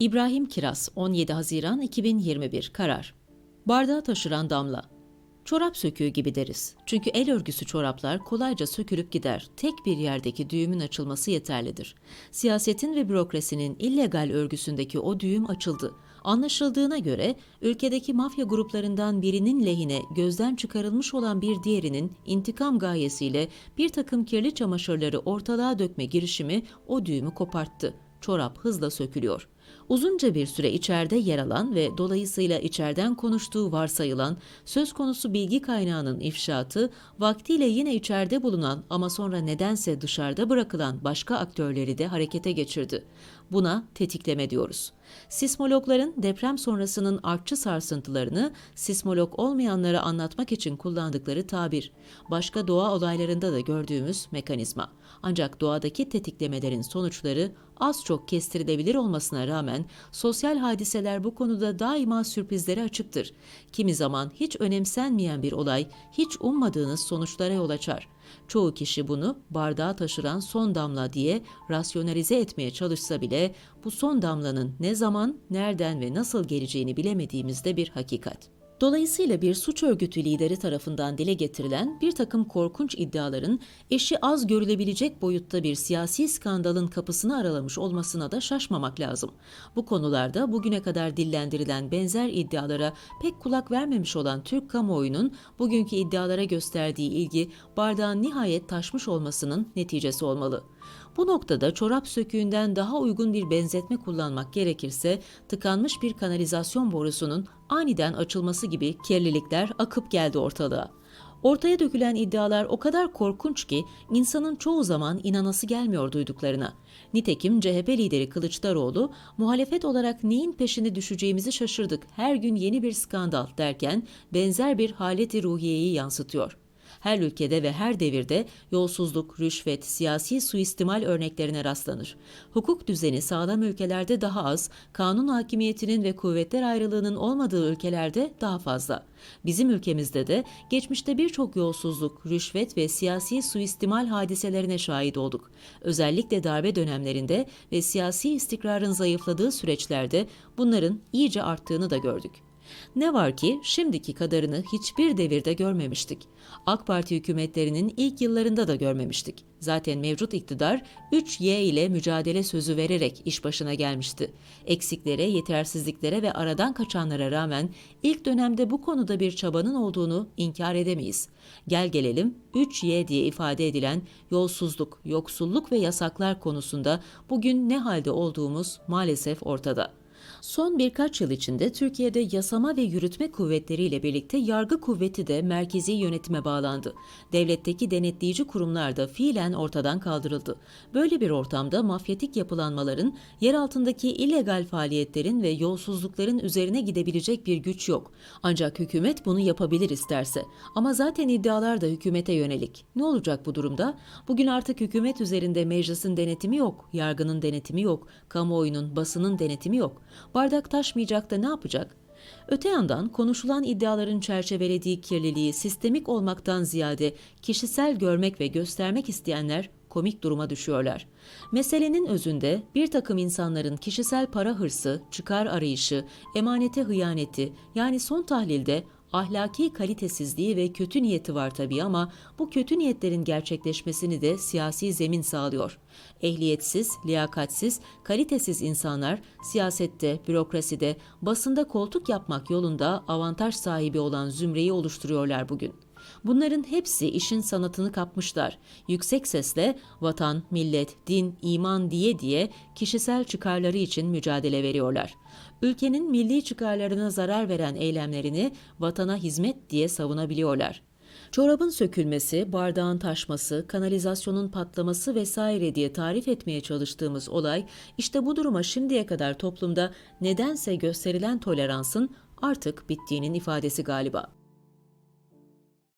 İbrahim Kiraz 17 Haziran 2021 Karar Bardağı taşıran damla Çorap söküğü gibi deriz. Çünkü el örgüsü çoraplar kolayca sökülüp gider. Tek bir yerdeki düğümün açılması yeterlidir. Siyasetin ve bürokrasinin illegal örgüsündeki o düğüm açıldı. Anlaşıldığına göre ülkedeki mafya gruplarından birinin lehine gözden çıkarılmış olan bir diğerinin intikam gayesiyle bir takım kirli çamaşırları ortalığa dökme girişimi o düğümü koparttı. Çorap hızla sökülüyor. Uzunca bir süre içeride yer alan ve dolayısıyla içeriden konuştuğu varsayılan söz konusu bilgi kaynağının ifşaatı, vaktiyle yine içeride bulunan ama sonra nedense dışarıda bırakılan başka aktörleri de harekete geçirdi. Buna tetikleme diyoruz. Sismologların deprem sonrasının artçı sarsıntılarını sismolog olmayanlara anlatmak için kullandıkları tabir. Başka doğa olaylarında da gördüğümüz mekanizma. Ancak doğadaki tetiklemelerin sonuçları az çok kestirilebilir olmasına rağmen sosyal hadiseler bu konuda daima sürprizlere açıktır. Kimi zaman hiç önemsenmeyen bir olay hiç ummadığınız sonuçlara yol açar. Çoğu kişi bunu bardağa taşıran son damla diye rasyonalize etmeye çalışsa bile bu son damlanın ne zaman, nereden ve nasıl geleceğini bilemediğimizde bir hakikat. Dolayısıyla bir suç örgütü lideri tarafından dile getirilen bir takım korkunç iddiaların eşi az görülebilecek boyutta bir siyasi skandalın kapısını aralamış olmasına da şaşmamak lazım. Bu konularda bugüne kadar dillendirilen benzer iddialara pek kulak vermemiş olan Türk kamuoyunun bugünkü iddialara gösterdiği ilgi bardağın nihayet taşmış olmasının neticesi olmalı. Bu noktada çorap söküğünden daha uygun bir benzetme kullanmak gerekirse tıkanmış bir kanalizasyon borusunun aniden açılması gibi kirlilikler akıp geldi ortalığa. Ortaya dökülen iddialar o kadar korkunç ki insanın çoğu zaman inanası gelmiyor duyduklarına. Nitekim CHP lideri Kılıçdaroğlu muhalefet olarak neyin peşine düşeceğimizi şaşırdık. Her gün yeni bir skandal derken benzer bir haleti ruhiyeyi yansıtıyor her ülkede ve her devirde yolsuzluk, rüşvet, siyasi suistimal örneklerine rastlanır. Hukuk düzeni sağlam ülkelerde daha az, kanun hakimiyetinin ve kuvvetler ayrılığının olmadığı ülkelerde daha fazla. Bizim ülkemizde de geçmişte birçok yolsuzluk, rüşvet ve siyasi suistimal hadiselerine şahit olduk. Özellikle darbe dönemlerinde ve siyasi istikrarın zayıfladığı süreçlerde bunların iyice arttığını da gördük. Ne var ki şimdiki kadarını hiçbir devirde görmemiştik. AK Parti hükümetlerinin ilk yıllarında da görmemiştik. Zaten mevcut iktidar 3Y ile mücadele sözü vererek iş başına gelmişti. Eksiklere, yetersizliklere ve aradan kaçanlara rağmen ilk dönemde bu konuda bir çabanın olduğunu inkar edemeyiz. Gel gelelim 3Y diye ifade edilen yolsuzluk, yoksulluk ve yasaklar konusunda bugün ne halde olduğumuz maalesef ortada. Son birkaç yıl içinde Türkiye'de yasama ve yürütme kuvvetleriyle birlikte yargı kuvveti de merkezi yönetime bağlandı. Devletteki denetleyici kurumlar da fiilen ortadan kaldırıldı. Böyle bir ortamda mafyatik yapılanmaların, yer altındaki illegal faaliyetlerin ve yolsuzlukların üzerine gidebilecek bir güç yok. Ancak hükümet bunu yapabilir isterse. Ama zaten iddialar da hükümete yönelik. Ne olacak bu durumda? Bugün artık hükümet üzerinde meclisin denetimi yok, yargının denetimi yok, kamuoyunun, basının denetimi yok. Bardak taşmayacak da ne yapacak? Öte yandan konuşulan iddiaların çerçevelediği kirliliği sistemik olmaktan ziyade kişisel görmek ve göstermek isteyenler komik duruma düşüyorlar. Meselenin özünde bir takım insanların kişisel para hırsı, çıkar arayışı, emanete hıyaneti yani son tahlilde ahlaki kalitesizliği ve kötü niyeti var tabii ama bu kötü niyetlerin gerçekleşmesini de siyasi zemin sağlıyor. Ehliyetsiz, liyakatsiz, kalitesiz insanlar siyasette, bürokraside, basında koltuk yapmak yolunda avantaj sahibi olan zümreyi oluşturuyorlar bugün. Bunların hepsi işin sanatını kapmışlar. Yüksek sesle vatan, millet, din, iman diye diye kişisel çıkarları için mücadele veriyorlar. Ülkenin milli çıkarlarına zarar veren eylemlerini vatana hizmet diye savunabiliyorlar. Çorabın sökülmesi, bardağın taşması, kanalizasyonun patlaması vesaire diye tarif etmeye çalıştığımız olay işte bu duruma şimdiye kadar toplumda nedense gösterilen toleransın artık bittiğinin ifadesi galiba.